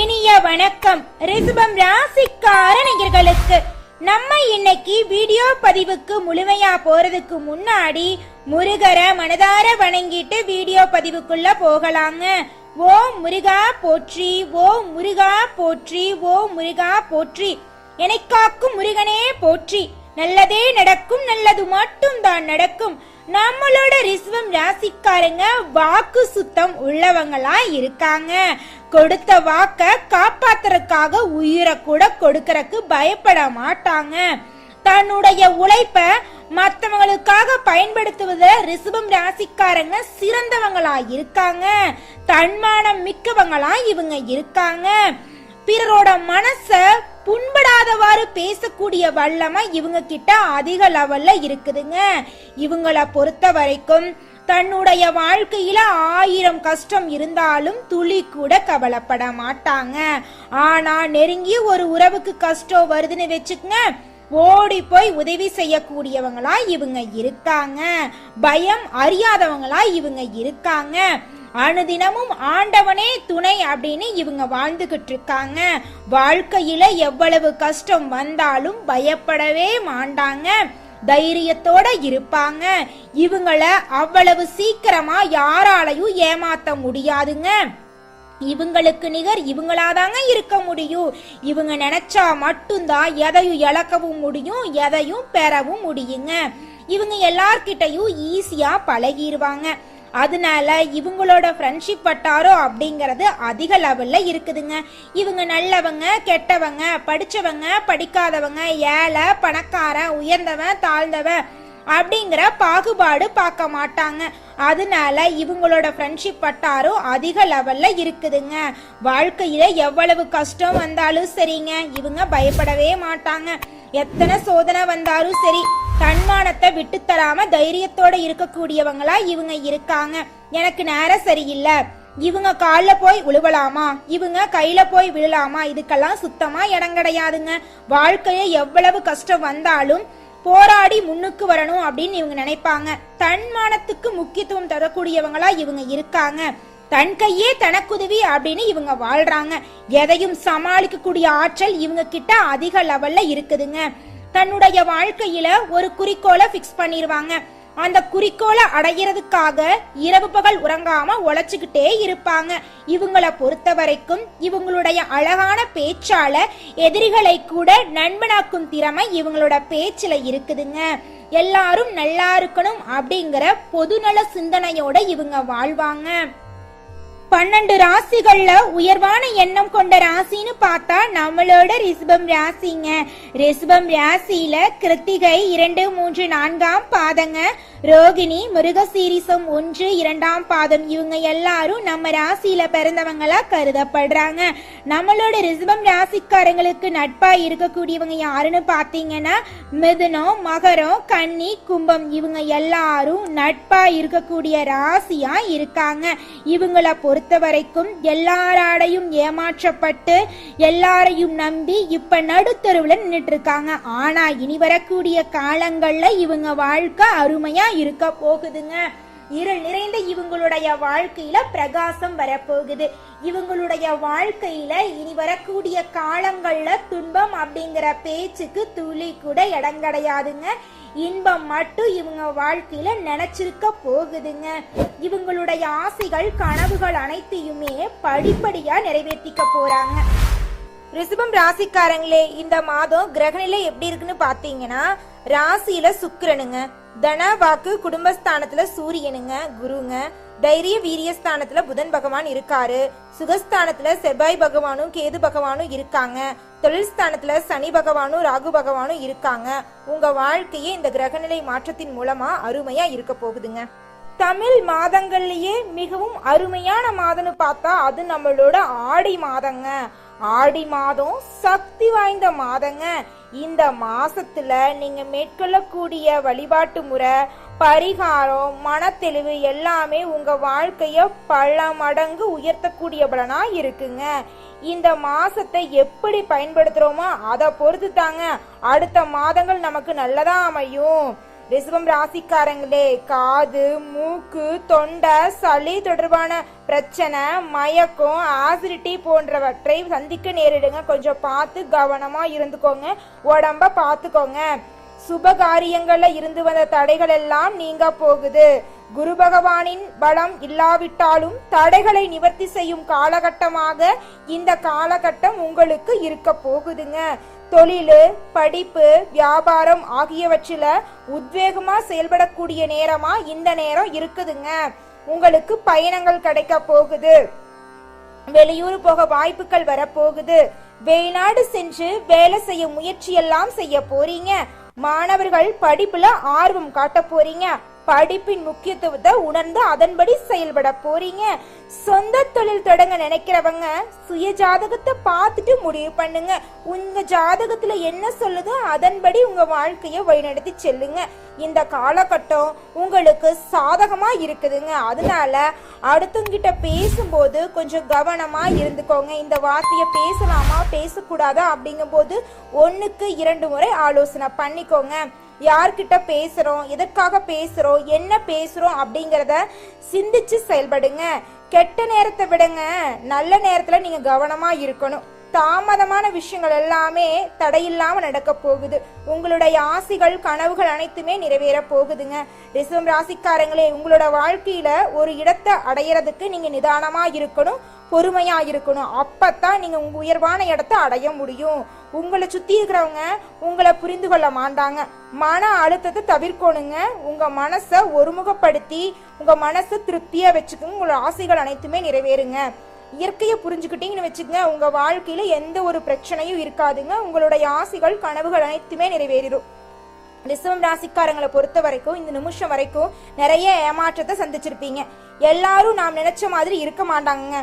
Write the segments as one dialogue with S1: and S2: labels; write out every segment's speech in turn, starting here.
S1: இனிய வணக்கம். ரிசபம் ராசிக்கார நேயர்களுக்கு நம்ம இன்னைக்கு வீடியோ பதிவுக்கு முழுமையா போறதுக்கு முன்னாடி முருகரை மனதார வணங்கிட்டு வீடியோ பதிவுக்குள்ள போகலாங்க. ஓ முருகா போற்றி ஓ முருகா போற்றி ஓ முருகா போற்றி. எனக்காக்கும் முருகனே போற்றி. நல்லதே நடக்கும் நல்லது மட்டும் தான் நடக்கும். நம்மளோட ரிஸ்வம் ராசிக்காரங்க வாக்கு சுத்தம் உள்ளவங்களா இருக்காங்க. கொடுத்த வாக்க காப்பாத்துறதுக்காக உயிரை கூட கொடுக்கறக்கு பயப்பட மாட்டாங்க. தன்னுடைய உழைப்ப மற்றவங்களுக்காக பயன்படுத்துவதுல ரிசுபம் ராசிக்காரங்க சிறந்தவங்களா இருக்காங்க. தன்மானம் மிக்கவங்களா இவங்க இருக்காங்க. பிறரோட மனச புண்படாதவாறு பேசக்கூடிய வல்லமை இவங்க கிட்ட அதிக லெவல்ல இருக்குதுங்க. இவங்கள பொறுத்த வரைக்கும் தன்னுடைய வாழ்க்கையில ஆயிரம் கஷ்டம் இருந்தாலும் துளி கூட கவலைப்பட மாட்டாங்க. ஆனா நெருங்கிய ஒரு உறவுக்கு கஷ்டம் வருதுன்னு வச்சுக்கங்க ஓடி போய் உதவி செய்யக்கூடியவங்களா இவங்க இருக்காங்க. பயம் அறியாதவங்களா இவங்க இருக்காங்க. அனுதினமும் ஆண்டவனே துணை அப்படின்னு இவங்க வாழ்ந்துகிட்டு இருக்காங்க வாழ்க்கையில எவ்வளவு கஷ்டம் வந்தாலும் பயப்படவே மாட்டாங்க. தைரியத்தோட இருப்பாங்க. இவங்கள அவ்வளவு சீக்கிரமா யாராலையும் ஏமாத்த முடியாதுங்க. இவங்களுக்கு நிகர் இவங்களாதாங்க இருக்க முடியும். இவங்க நினைச்சா மட்டும்தான் எதையும் இழக்கவும் முடியும் எதையும் பெறவும் முடியுங்க. இவங்க எல்லார்கிட்டையும் ஈஸியா பழகிடுவாங்க அதனால இவங்களோட ஃப்ரெண்ட்ஷிப் வட்டாரோ அப்படிங்கிறது அதிக லெவலில் இருக்குதுங்க. இவங்க நல்லவங்க கெட்டவங்க படித்தவங்க படிக்காதவங்க ஏழை பணக்காரன் உயர்ந்தவன் தாழ்ந்தவன் அப்படிங்கிற பாகுபாடு பார்க்க மாட்டாங்க. அதனால இவங்களோட ஃப்ரெண்ட்ஷிப் வட்டாரம் அதிக லெவல்ல இருக்குதுங்க. வாழ்க்கையில எவ்வளவு கஷ்டம் வந்தாலும் சரிங்க. இவங்க பயப்படவே மாட்டாங்க. எத்தனை சோதனை வந்தாலும் சரி. தன்மானத்தை விட்டு தராம தைரியத்தோட இருக்கக்கூடியவங்களா இவங்க இருக்காங்க. எனக்கு நேரம் சரியில்லை. இவங்க காலில் போய் உழுவலாமா? இவங்க கையில போய் விழலாமா? இதுக்கெல்லாம் சுத்தமா இடம் கிடையாதுங்க. வாழ்க்கைய எவ்வளவு கஷ்டம் வந்தாலும் போராடி முன்னுக்கு வரணும் அப்படின்னு இவங்க நினைப்பாங்க. தன்மானத்துக்கு முக்கியத்துவம் தரக்கூடியவங்களா இவங்க இருக்காங்க. தன் கையே தனக்குதவி அப்படின்னு இவங்க வாழ்றாங்க. எதையும் சமாளிக்கக்கூடிய ஆற்றல் இவங்க கிட்ட அதிக லெவல்ல இருக்குதுங்க. தன்னுடைய வாழ்க்கையில ஒரு குறிக்கோளை ஃபிக்ஸ் பண்ணிடுவாங்க அந்த குறிக்கோளை அடையிறதுக்காக இரவு பகல் உறங்காம உழைச்சுக்கிட்டே இருப்பாங்க. இவங்கள பொறுத்த வரைக்கும் இவங்களுடைய அழகான பேச்சால எதிரிகளை கூட நண்பனாக்கும் திறமை இவங்களோட பேச்சுல இருக்குதுங்க. எல்லாரும் நல்லா இருக்கணும் அப்படிங்கிற பொதுநல சிந்தனையோட இவங்க வாழ்வாங்க. பன்னெண்டு ராசிகள்ல உயர்வான எண்ணம் கொண்ட ராசின்னு பார்த்தா நம்மளோட ரிஷபம் ராசிங்க. ரிஷபம் ராசியில கிருத்திகை இரண்டு மூன்று நான்காம் பாதங்க. ரோகிணி மிருகசீரிசம் ஒன்று இரண்டாம் பாதம். இவங்க எல்லாரும் நம்ம ராசியில பிறந்தவங்களா கருதப்படுறாங்க. நம்மளோட ரிஷபம் ராசிக்காரங்களுக்கு நட்பா இருக்கக்கூடியவங்க யாருன்னு பாத்தீங்கன்னா மிதுனம் மகரம் கன்னி கும்பம். இவங்க எல்லாரும் நட்பா இருக்கக்கூடிய ராசியா இருக்காங்க. இவங்கள பொறுத்த வரைக்கும் எல்லாராடையும் ஏமாற்றப்பட்டு எல்லாரையும் நம்பி இப்ப நடுத்தருவுல நின்றுட்டு இருக்காங்க ஆனா இனி வரக்கூடிய காலங்கள்ல இவங்க வாழ்க்கை அருமையா இருக்க போகுதுங்க. இருள் நிறைந்த இவங்களுடைய வாழ்க்கையில பிரகாசம் வரப்போகுது. இவங்களுடைய வாழ்க்கையில இனி வரக்கூடிய காலங்கள்ல துன்பம் அப்படிங்கிற பேச்சுக்கு துளி கூட இடம் கிடையாதுங்க. இன்பம் மட்டும் இவங்க வாழ்க்கையில நினைச்சிருக்க போகுதுங்க. இவங்களுடைய ஆசைகள் கனவுகள் அனைத்தையுமே படிப்படியா நிறைவேற்றிக்க போறாங்க. ரிஷபம் ராசிக்காரங்களே இந்த மாதம் கிரகநிலை எப்படி இருக்குன்னு பாத்தீங்கன்னா ராசியில சுக்கிரனுங்க. தன வாக்கு குடும்பஸ்தானத்துல சூரியனுங்க குருங்க. தைரிய வீரியஸ்தானத்துல புதன் பகவான் இருக்காரு. சுகஸ்தானத்துல செவ்வாய் பகவானும் கேது பகவானும் இருக்காங்க. தொழில் ஸ்தானத்துல சனி பகவானும் ராகு பகவானும் இருக்காங்க. உங்க வாழ்க்கையே இந்த கிரகநிலை மாற்றத்தின் மூலமா அருமையா இருக்க போகுதுங்க. தமிழ் மாதங்கள்லயே மிகவும் அருமையான மாதம்னு பார்த்தா அது நம்மளோட ஆடி மாதங்க. ஆடி மாதம் சக்தி வாய்ந்த மாதங்க. இந்த மாசத்துல நீங்க மேற்கொள்ளக்கூடிய வழிபாட்டு முறை பரிகாரம் மனத்தெளிவு எல்லாமே உங்க வாழ்க்கைய பல மடங்கு உயர்த்தக்கூடிய பலனா இருக்குங்க. இந்த மாசத்தை எப்படி பயன்படுத்துறோமோ அதை பொறுத்து தாங்க அடுத்த மாதங்கள் நமக்கு நல்லதா அமையும். ரிசவம் ராசிக்காரங்களே காது மூக்கு தொண்டை சளி தொடர்பான பிரச்சனை மயக்கம் ஆசிடிட்டி போன்றவற்றை சந்திக்க நேரிடுங்க. கொஞ்சம் பார்த்து கவனமா இருந்துக்கோங்க. உடம்ப பார்த்துக்கோங்க. சுபகாரியங்கள்ல இருந்து வந்த தடைகள் எல்லாம் நீங்க போகுது. குரு பகவானின் பலம் இல்லாவிட்டாலும் தடைகளை நிவர்த்தி செய்யும் காலகட்டமாக இந்த காலகட்டம் உங்களுக்கு இருக்க போகுதுங்க. தொழில் படிப்பு வியாபாரம் ஆகியவற்றில் உத்வேகமாக செயல்படக்கூடிய நேரமாக இந்த நேரம் இருக்குதுங்க. உங்களுக்கு பயணங்கள் கிடைக்க போகுது. வெளியூர் போக வாய்ப்புகள் வரப்போகுது. வெளிநாடு சென்று வேலை செய்ய முயற்சி எல்லாம் செய்ய போறீங்க. மாணவர்கள் படிப்புல ஆர்வம் காட்ட போறீங்க. படிப்பின் முக்கியத்துவத்தை உணர்ந்து அதன்படி செயல்பட போறீங்க. சொந்த தொழில் தொடங்க நினைக்கிறவங்க சுய ஜாதகத்தை பார்த்துட்டு முடிவு பண்ணுங்க. உங்க ஜாதகத்துல என்ன சொல்லுதோ அதன்படி உங்க வாழ்க்கைய வழிநடத்தி செல்லுங்க. இந்த காலகட்டம் உங்களுக்கு சாதகமா இருக்குதுங்க. அதனால அடுத்தவங்கிட்ட பேசும்போது கொஞ்சம் கவனமா இருந்துக்கோங்க. இந்த வார்த்தையை பேசலாமா பேசக்கூடாதா அப்படிங்கும்போது ஒன்றுக்கு இரண்டு முறை ஆலோசனை பண்ணிக்கோங்க. யார்கிட்ட பேசுறோம் எதற்காக பேசுறோம் என்ன பேசுறோம் அப்படிங்கிறத சிந்திச்சு செயல்படுங்க. கெட்ட நேரத்தை விடுங்க. நல்ல நேரத்துல நீங்க கவனமா இருக்கணும். தாமதமான விஷயங்கள் எல்லாமே தடையில்லாம நடக்க போகுது. உங்களுடைய ஆசைகள் கனவுகள் அனைத்துமே நிறைவேற போகுதுங்க. ரிசவம் ராசிக்காரங்களே உங்களோட வாழ்க்கையில ஒரு இடத்தை அடையறதுக்கு நீங்க நிதானமா இருக்கணும் பொறுமையா இருக்கணும். அப்பத்தான் நீங்க உங்க உயர்வான இடத்த அடைய முடியும். உங்களை சுத்தி இருக்கிறவங்க உங்களை புரிந்து கொள்ள மாட்டாங்க. மன அழுத்தத்தை தவிர்க்கணுங்க. உங்க மனசை ஒருமுகப்படுத்தி உங்க மனசை திருப்தியா வச்சுக்கோங்க. உங்களோட ஆசைகள் அனைத்துமே நிறைவேறுங்க. இயற்கையை புரிஞ்சுக்கிட்டீங்கன்னு வச்சுக்கோங்க உங்கள் வாழ்க்கையில் எந்த ஒரு பிரச்சனையும் இருக்காதுங்க. உங்களுடைய ஆசைகள் கனவுகள் அனைத்துமே நிறைவேறிடும். ரிசவம் ராசிக்காரங்களை பொறுத்த வரைக்கும் இந்த நிமிஷம் வரைக்கும் நிறைய ஏமாற்றத்தை சந்திச்சிருப்பீங்க. எல்லாரும் நாம் நினைச்ச மாதிரி இருக்க மாட்டாங்க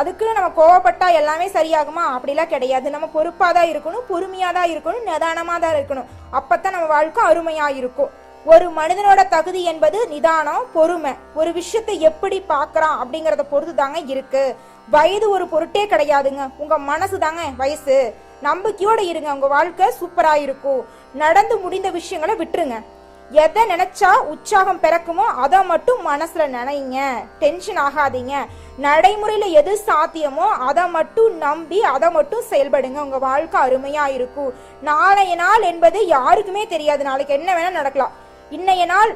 S1: அதுக்குன்னு நம்ம கோவப்பட்டா எல்லாமே சரியாகுமா? அப்படிலாம் கிடையாது. நம்ம பொறுப்பாக தான் இருக்கணும் பொறுமையாக தான் இருக்கணும் நிதானமாக தான் இருக்கணும். அப்போ தான் நம்ம வாழ்க்கை அருமையாக இருக்கும். ஒரு மனிதனோட தகுதி என்பது நிதானம் பொறுமை. ஒரு விஷயத்தை எப்படி பார்க்குறான் அப்படிங்கறத பொறுத்து தாங்க இருக்கு. வயது ஒரு பொருட்டே கிடையாதுங்க. உங்க மனசு தாங்க வயசு. நம்பிக்கையோட இருங்க. உங்க வாழ்க்கை சூப்பரா இருக்கும். நடந்து முடிந்த விஷயங்களை விட்டுருங்க. எதை நினைச்சா உற்சாகம் பிறக்குமோ அதை மட்டும் மனசுல நினைங்க. டென்ஷன் ஆகாதீங்க. நடைமுறையில எது சாத்தியமோ அதை மட்டும் நம்பி அதை மட்டும் செயல்படுங்க. உங்க வாழ்க்கை அருமையா இருக்கும். நாளைய நாள் என்பது யாருக்குமே தெரியாது. நாளைக்கு என்ன வேணா நடக்கலாம். இன்னைய நாள்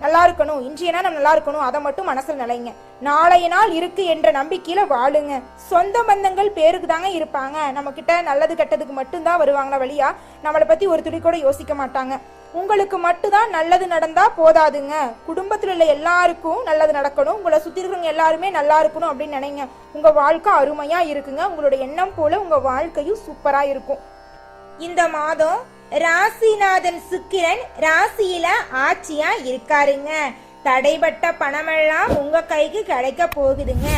S1: நல்லா இருக்கணும் இன்றைய நாள் நம்ம நல்லா இருக்கணும் அதை மட்டும் மனசுல நிலைங்க. நாளைய நாள் இருக்கு என்ற நம்பிக்கையில வாழுங்க. சொந்த பந்தங்கள் பேருக்கு தாங்க இருப்பாங்க. நம்ம கிட்ட நல்லது கெட்டதுக்கு மட்டும்தான் வருவாங்களா வழியா? நம்மளை பத்தி ஒரு துளி கூட யோசிக்க மாட்டாங்க. உங்களுக்கு மட்டும்தான் நல்லது நடந்தா போதாதுங்க. குடும்பத்துல உள்ள எல்லாருக்கும் நல்லது நடக்கணும். உங்களை சுத்தி இருக்கிறவங்க எல்லாருமே நல்லா இருக்கணும் அப்படின்னு நினைங்க. உங்க வாழ்க்கை அருமையா இருக்குங்க. உங்களோட எண்ணம் போல உங்க வாழ்க்கையும் சூப்பரா இருக்கும். இந்த மாதம் ராசிநாதன் சுக்கிரன் ராசியில ஆட்சியா இருக்காருங்க. தடைபட்ட பணமெல்லாம் உங்க கைக்கு கிடைக்க போகுதுங்க.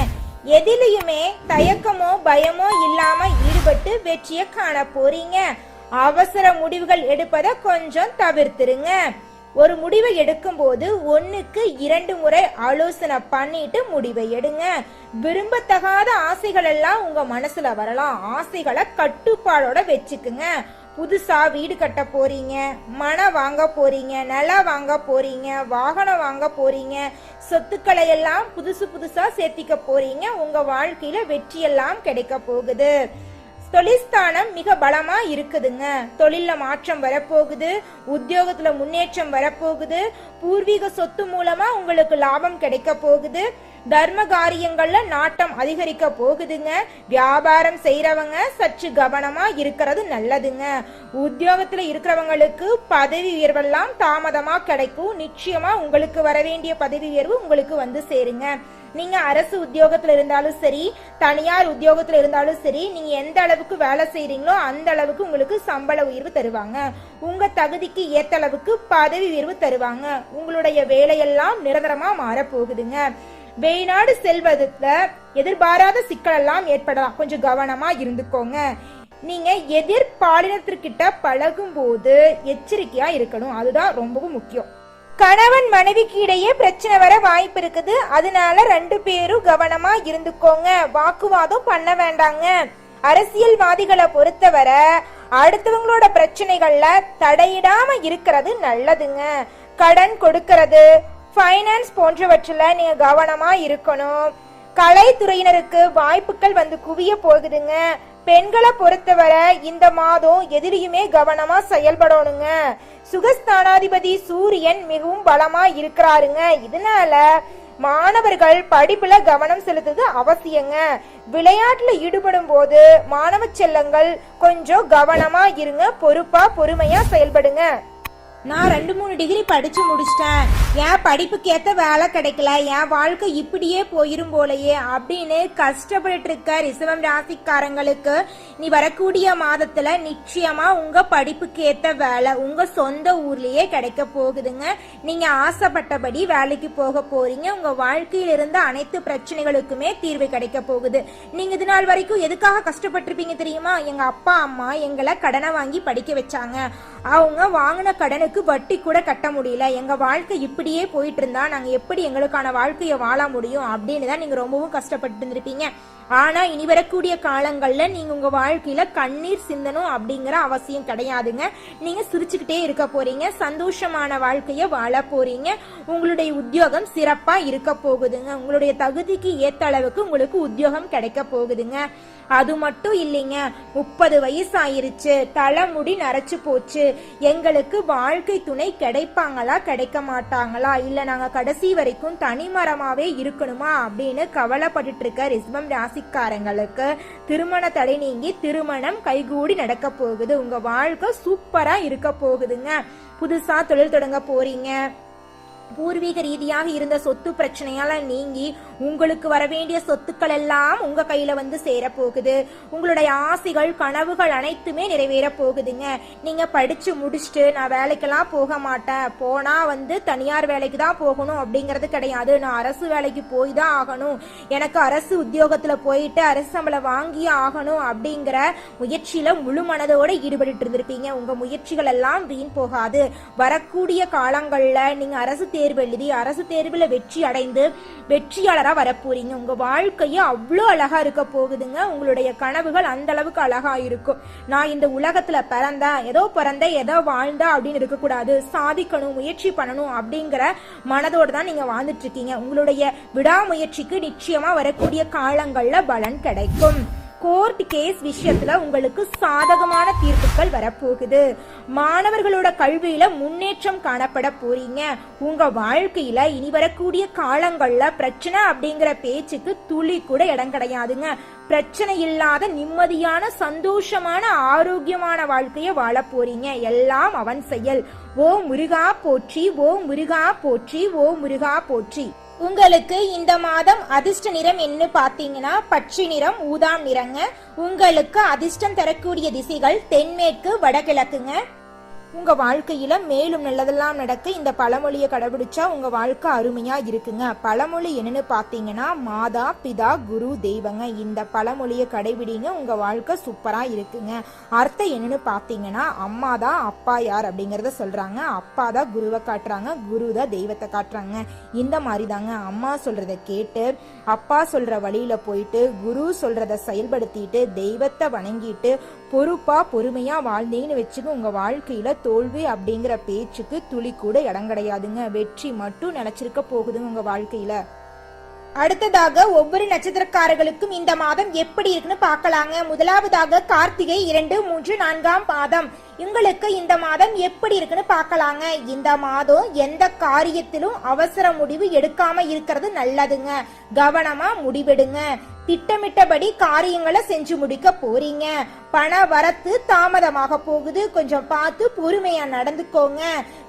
S1: எதிலையுமே தயக்கமோ பயமோ இல்லாம ஈடுபட்டு வெற்றியை காண போறீங்க. அவசர முடிவுகள் எடுப்பதை கொஞ்சம் தவிர்த்துருங்க. ஒரு முடிவை எடுக்கும்போது ஒன்றுக்கு இரண்டு முறை ஆலோசனை பண்ணிட்டு முடிவை எடுங்க. விரும்பத்தகாத ஆசைகள் எல்லாம் உங்க மனசுல வரலாம். ஆசைகளை கட்டுப்பாடோட வச்சுக்குங்க. புதுசாக வீடு கட்ட போகிறீங்க மனை வாங்க போகிறீங்க நிலம் வாங்க போகிறீங்க வாகனம் வாங்க போகிறீங்க சொத்துக்களை எல்லாம் புதுசு புதுசாக சேர்த்திக்க போகிறீங்க உங்கள் வாழ்க்கையில் வெற்றியெல்லாம் கிடைக்க போகுது. தொழிற்ஸ்தானம் மிக பலமா இருக்குதுங்க. தொழில்ல மாற்றம் வரப்போகுது உத்தியோகத்துல முன்னேற்றம் வரப்போகுது பூர்வீக சொத்து மூலமா உங்களுக்கு லாபம் கிடைக்க போகுது. தர்ம காரியங்கள்ல நாட்டம் அதிகரிக்க போகுதுங்க. வியாபாரம் செய்யறவங்க சற்று கவனமா இருக்கிறது நல்லதுங்க. உத்தியோகத்துல இருக்கிறவங்களுக்கு பதவி உயர்வெல்லாம் தாமதமா கிடைக்கும். நிச்சயமா உங்களுக்கு வர வேண்டிய பதவி உயர்வு உங்களுக்கு வந்து சேருங்க. நீங்க அரசு உத்தியோகத்துல இருந்தாலும் சரி தனியார் உத்தியோகத்துல இருந்தாலும் சரி நீங்க எந்த அளவுக்கு வேலை செய்யறீங்களோ அந்த அளவுக்கு உங்களுக்கு சம்பள உயர்வு தருவாங்க. உங்க தகுதிக்கு ஏத்த அளவுக்கு பதவி உயர்வு தருவாங்க. உங்களுடைய வேலையெல்லாம் நிரந்தரமா மாறப்போகுதுங்க. வெளிநாடு செல்வதுல எதிர்பாராத சிக்கலெல்லாம் ஏற்படலாம். கொஞ்சம் கவனமா இருந்துக்கோங்க. நீங்க எதிர்பாலினத்திற்கிட்ட பழகும் போது எச்சரிக்கையா இருக்கணும். அதுதான் ரொம்பவும் முக்கியம். கணவன் மனைவிக்கு இடையே பிரச்சனை வர வாய்ப்பு இருக்குது. அதனால ரெண்டு பேரும் கவனமா இருந்துக்கோங்க. வாக்குவாதம் பண்ண வேண்டாங்க. அரசியல்வாதிகளை பொறுத்தவரை அடுத்தவங்களோட பிரச்சனைகள்ல தடையிடாம இருக்கிறது நல்லதுங்க. கடன் கொடுக்கறது ஃபைனான்ஸ் போன்றவற்றில் நீங்கள் கவனமாக இருக்கணும். கலைத்துறையினருக்கு வாய்ப்புகள் வந்து குவிய போகுதுங்க. பெண்களை பொறுத்தவரை இந்த மாதம் எதிரியுமே கவனமா செயல்படணுங்க. சுகஸ்தானாதிபதி சூரியன் மிகவும் பலமா இருக்கிறாருங்க. இதனால மாணவர்கள் படிப்புல கவனம் செலுத்துவது அவசியங்க. விளையாட்டுல ஈடுபடும் போது மாணவ செல்லங்கள் கொஞ்சம் கவனமா இருங்க. பொறுப்பா பொறுமையா செயல்படுங்க. நான் ரெண்டு மூணு டிகிரி படிச்சு முடிச்சிட்டேன். என் படிப்புக்கு வேலை கிடைக்கல என் வாழ்க்கை இப்படியே போயிரும் போலயே அப்படின்னு கஷ்டப்பட்டு இருக்க ரிசவம் ராசிக்காரங்களுக்கு நீ வரக்கூடிய மாதத்துல நிச்சயமா உங்க படிப்புக்கு வேலை உங்க சொந்த ஊர்லயே கிடைக்க போகுதுங்க. நீங்க ஆசைப்பட்டபடி வேலைக்கு போக போறீங்க. உங்க வாழ்க்கையில இருந்த அனைத்து பிரச்சனைகளுக்குமே தீர்வு கிடைக்க போகுது. நீங்க இது நாள் வரைக்கும் எதுக்காக கஷ்டப்பட்டிருப்பீங்க தெரியுமா? எங்க அப்பா அம்மா எங்களை கடனை வாங்கி படிக்க வச்சாங்க. அவங்க வாங்கின கடனுக்கு வட்டி கூட கட்ட முடியல. எங்க வாழ்க்கை இப்படியே போயிட்டு இருந்தா நாங்க எப்படி எங்களுக்கான வாழ்க்கையை வாழ முடியும் அப்படின்னு தான் நீங்க ரொம்பவும் கஷ்டப்பட்டு இருந்திருப்பீங்க ஆனா இனி வரக்கூடிய காலங்கள்ல நீங்க உங்க வாழ்க்கையில கண்ணீர் சிந்தனும் அப்படிங்கிற அவசியம் கிடையாதுங்க. நீங்க சிரிச்சுக்கிட்டே இருக்க போறீங்க சந்தோஷமான வாழ்க்கைய வாழ போறீங்க. உங்களுடைய உத்தியோகம் சிறப்பா இருக்க போகுதுங்க. உங்களுடைய தகுதிக்கு ஏத்த அளவுக்கு உங்களுக்கு உத்தியோகம் கிடைக்க போகுதுங்க. அது மட்டும் இல்லைங்க முப்பது வயசு ஆயிருச்சு தலைமுடி நரைச்சு போச்சு. எங்களுக்கு வாழ்க்கை துணை கிடைப்பாங்களா கிடைக்க மாட்டாங்களா இல்ல நாங்க கடைசி வரைக்கும் தனிமரமாவே இருக்கணுமா? அப்படின்னு கவலைப்பட்டுட்டு இருக்க ரிஸ்வம் ராசிக்காரங்களுக்கு திருமண தடை நீங்கி திருமணம் கைகூடி நடக்க போகுது. உங்க வாழ்க்கை சூப்பரா இருக்க போகுதுங்க. புதுசா தொழில் தொடங்க போறீங்க. பூர்வீக ரீதியாக இருந்த சொத்து பிரச்சனையால நீங்கி உங்களுக்கு வர வேண்டிய சொத்துக்கள் எல்லாம் உங்க கையில வந்து சேர போகுது உங்களுடைய ஆசைகள் கனவுகள் அனைத்துமே நிறைவேற போகுதுங்க. நீங்க படிச்சு முடிச்சுட்டு நான் வேலைக்கெல்லாம் போக மாட்டேன். போனா வந்து தனியார் வேலைக்கு தான் போகணும் அப்படிங்கறது கிடையாது. நான் அரசு வேலைக்கு போய் தான் ஆகணும். எனக்கு அரசு உத்தியோகத்துல போயிட்டு அரசு சம்பளம் வாங்கி ஆகணும் அப்படிங்கிற முயற்சியில முழு மனதோட ஈடுபட்டு இருந்திருப்பீங்க. உங்க முயற்சிகள் எல்லாம் வீண் போகாது. வரக்கூடிய காலங்கள்ல நீங்க அரசு தேர்வு எழுதி அரசு தேர்வுல வெற்றி அடைந்து வெற்றியாளரா வரப்போறீங்க. உங்க வாழ்க்கையே அவ்வளோ அழகா இருக்க போகுதுங்க. உங்களுடைய கனவுகள் அந்த அளவுக்கு அழகா இருக்கும். நான் இந்த உலகத்துல பிறந்தேன் ஏதோ பிறந்த ஏதோ வாழ்ந்தா அப்படின்னு இருக்கக்கூடாது. சாதிக்கணும் முயற்சி பண்ணணும் அப்படிங்கிற மனதோடு தான் நீங்க வாழ்ந்துட்டு இருக்கீங்க. உங்களுடைய விடாமுயற்சிக்கு நிச்சயமா வரக்கூடிய காலங்கள்ல பலன் கிடைக்கும். கோர்ட் கேஸ் விஷயத்துல உங்களுக்கு சாதகமான தீர்ப்புகள் வரப்போகுது. மாணவர்களோட கல்வியில முன்னேற்றம் காணப்பட போறீங்க. உங்க வாழ்க்கையில இனி வரக்கூடிய காலங்கள்ல பிரச்சனை அப்படிங்கிற பேச்சுக்கு துளி கூட இடம் கிடையாதுங்க. பிரச்சனை இல்லாத நிம்மதியான சந்தோஷமான ஆரோக்கியமான வாழ்க்கைய வாழ போறீங்க. எல்லாம் அவன் செயல். ஓ முருகா போற்றி ஓ முருகா போற்றி ஓ முருகா போற்றி. உங்களுக்கு இந்த மாதம் அதிர்ஷ்ட நிறம் என்ன பார்த்தீங்கன்னா? பச்சை நிறம் ஊதாம் நிறங்க. உங்களுக்கு அதிர்ஷ்டம் தரக்கூடிய திசைகள் தென்மேற்கு வடகிழக்குங்க. உங்கள் வாழ்க்கையில் மேலும் நல்லதெல்லாம் நடக்க இந்த பழமொழியை கடைபிடிச்சா உங்கள் வாழ்க்கை அருமையாக இருக்குங்க. பழமொழி என்னன்னு பார்த்தீங்கன்னா மாதா பிதா குரு தெய்வங்க. இந்த பழமொழியை கடைபிடிங்க உங்கள் வாழ்க்கை சூப்பராக இருக்குங்க. அர்த்தம் என்னன்னு பார்த்தீங்கன்னா அம்மா தான் அப்பா யார் அப்படிங்கிறத சொல்கிறாங்க அப்பா தான் குருவை காட்டுறாங்க குரு தான் தெய்வத்தை காட்டுறாங்க. இந்த மாதிரி தாங்க அம்மா சொல்கிறத கேட்டு அப்பா சொல்கிற வழியில் போயிட்டு குரு சொல்கிறத செயல்படுத்திட்டு தெய்வத்தை வணங்கிட்டு பொறுப்பா பொறுமையா வாழ்ந்தீங்கன்னு வச்சுக்க உங்க வாழ்க்கையில தோல்வி அப்படிங்கிற பேச்சுக்கு துளி கூட இடம் கிடையாதுங்க. வெற்றி மட்டும் நினைச்சிருக்க போகுதுங்க உங்க வாழ்க்கையில. அடுத்ததாக ஒவ்வொரு நட்சத்திரக்காரர்களுக்கும் இந்த மாதம் எப்படி இருக்குன்னு பார்க்கலாங்க. முதலாவதாக கார்த்திகை இரண்டு மூன்று நான்காம் மாதம் உங்களுக்கு இந்த மாதம் எப்படி இருக்குன்னு பார்க்கலாங்க. இந்த மாதம் எந்த காரியத்திலும் அவசர முடிவு எடுக்காம இருக்கிறது நல்லதுங்க. கவனமா முடிவெடுங்க. திட்டமிட்டபடி காரியங்களை செஞ்சு முடிக்க போறீங்க. பண வரத்து தாமதமாக போகுது. கொஞ்சம் பார்த்து பொறுமையா நடந்துக்கோங்க.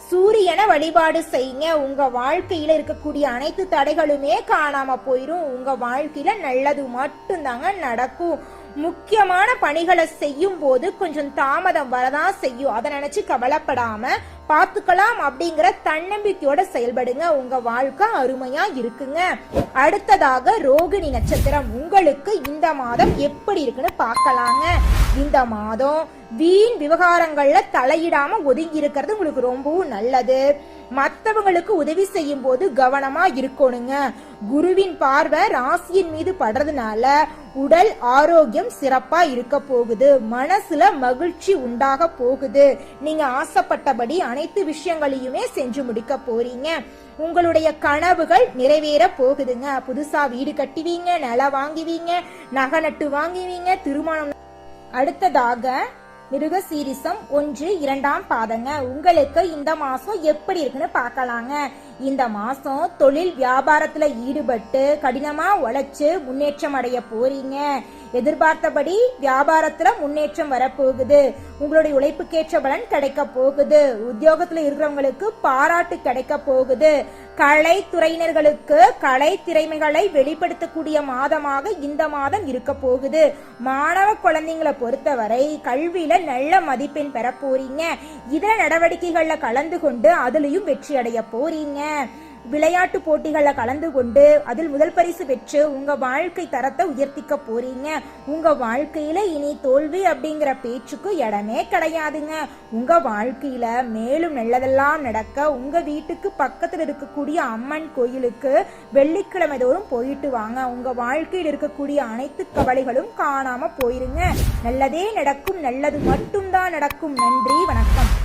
S1: சூரியனை வழிபாடு செய்யுங்க. உங்க வாழ்க்கையில இருக்கக்கூடிய அனைத்து தடைகளுமே காணாம போயிரும். உங்க வாழ்க்கையில நல்லது மட்டும்தாங்க நடக்கும். முக்கியமான பணிகளை செய்யும் போது கொஞ்சம் தாமதம் வரதான் செய்யும். அதை நினைச்சு கவலைப்படாம பார்த்துக்கலாம் அப்படிங்கிற தன்னம்பிக்கையோட செயல்படுங்க. உங்க வாழ்க்கை அருமையா இருக்குங்க. அடுத்ததாக ரோகிணி நட்சத்திரம் உங்களுக்கு இந்த மாதம் எப்படி இருக்குன்னு பார்க்கலாங்க. இந்த மாதம் வீண் விவகாரங்கள்ல தலையிடாம ஒதுங்கி இருக்கிறது உங்களுக்கு ரொம்பவும் நல்லது. மற்றவங்களுக்கு உதவி செய்யும் போது கவனமா இருக்கணுங்க. குருவின் பார்வை ராசியின் மீது படுறதுனால உடல் ஆரோக்கியம் சிறப்பா இருக்க போகுது. மனசுல மகிழ்ச்சி உண்டாக போகுது. நீங்க ஆசைப்பட்டபடி அனைத்து விஷயங்களையுமே செஞ்சு முடிக்க போறீங்க. உங்களுடைய கனவுகள் நிறைவேற போகுதுங்க. புதுசா வீடு கட்டுவீங்க நிலம் வாங்குவீங்க நகை நட்டு வாங்குவீங்க திருமணம். அடுத்ததாக மிருக சீரிசம் ஒன்று இரண்டாம் பாதங்க. உங்களுக்கு இந்த மாசம் எப்படி இருக்குன்னு பார்க்கலாங்க. இந்த மாசம் தொழில் வியாபாரத்துல ஈடுபட்டு கடினமா உழைச்சு முன்னேற்றம் அடைய போறீங்க. எதிர்பார்த்தபடி வியாபாரத்துல முன்னேற்றம் வரப்போகுது. உங்களுடைய உழைப்புக்கேற்ற பலன் கிடைக்க போகுது. உத்தியோகத்துல இருக்கிறவங்களுக்கு பாராட்டு கிடைக்க போகுது. கலை துறையினர்களுக்கு கலை திறமைகளை வெளிப்படுத்தக்கூடிய மாதமாக இந்த மாதம் இருக்க போகுது. மாணவ குழந்தைங்களை பொறுத்தவரை கல்வியில நல்ல மதிப்பெண் பெற போறீங்க. இதர நடவடிக்கைகள்ல கலந்து கொண்டு அதுலயும் வெற்றி அடைய போறீங்க. விளையாட்டு போட்டிகளில் கலந்து கொண்டு அதில் முதல் பரிசு பெற்று உங்கள் வாழ்க்கை தரத்தை உயர்த்திக்க போறீங்க. உங்கள் வாழ்க்கையில் இனி தோல்வி அப்படிங்கிற பேச்சுக்கு இடமே கிடையாதுங்க. உங்கள் வாழ்க்கையில் மேலும் நல்லதெல்லாம் நடக்க உங்கள் வீட்டுக்கு பக்கத்தில் இருக்கக்கூடிய அம்மன் கோயிலுக்கு வெள்ளிக்கிழமை தோறும் போயிட்டு வாங்க. உங்கள் வாழ்க்கையில் இருக்கக்கூடிய அனைத்து கவலைகளும் காணாமல் போயிருங்க. நல்லதே நடக்கும் நல்லது மட்டும்தான் நடக்கும். நன்றி வணக்கம்.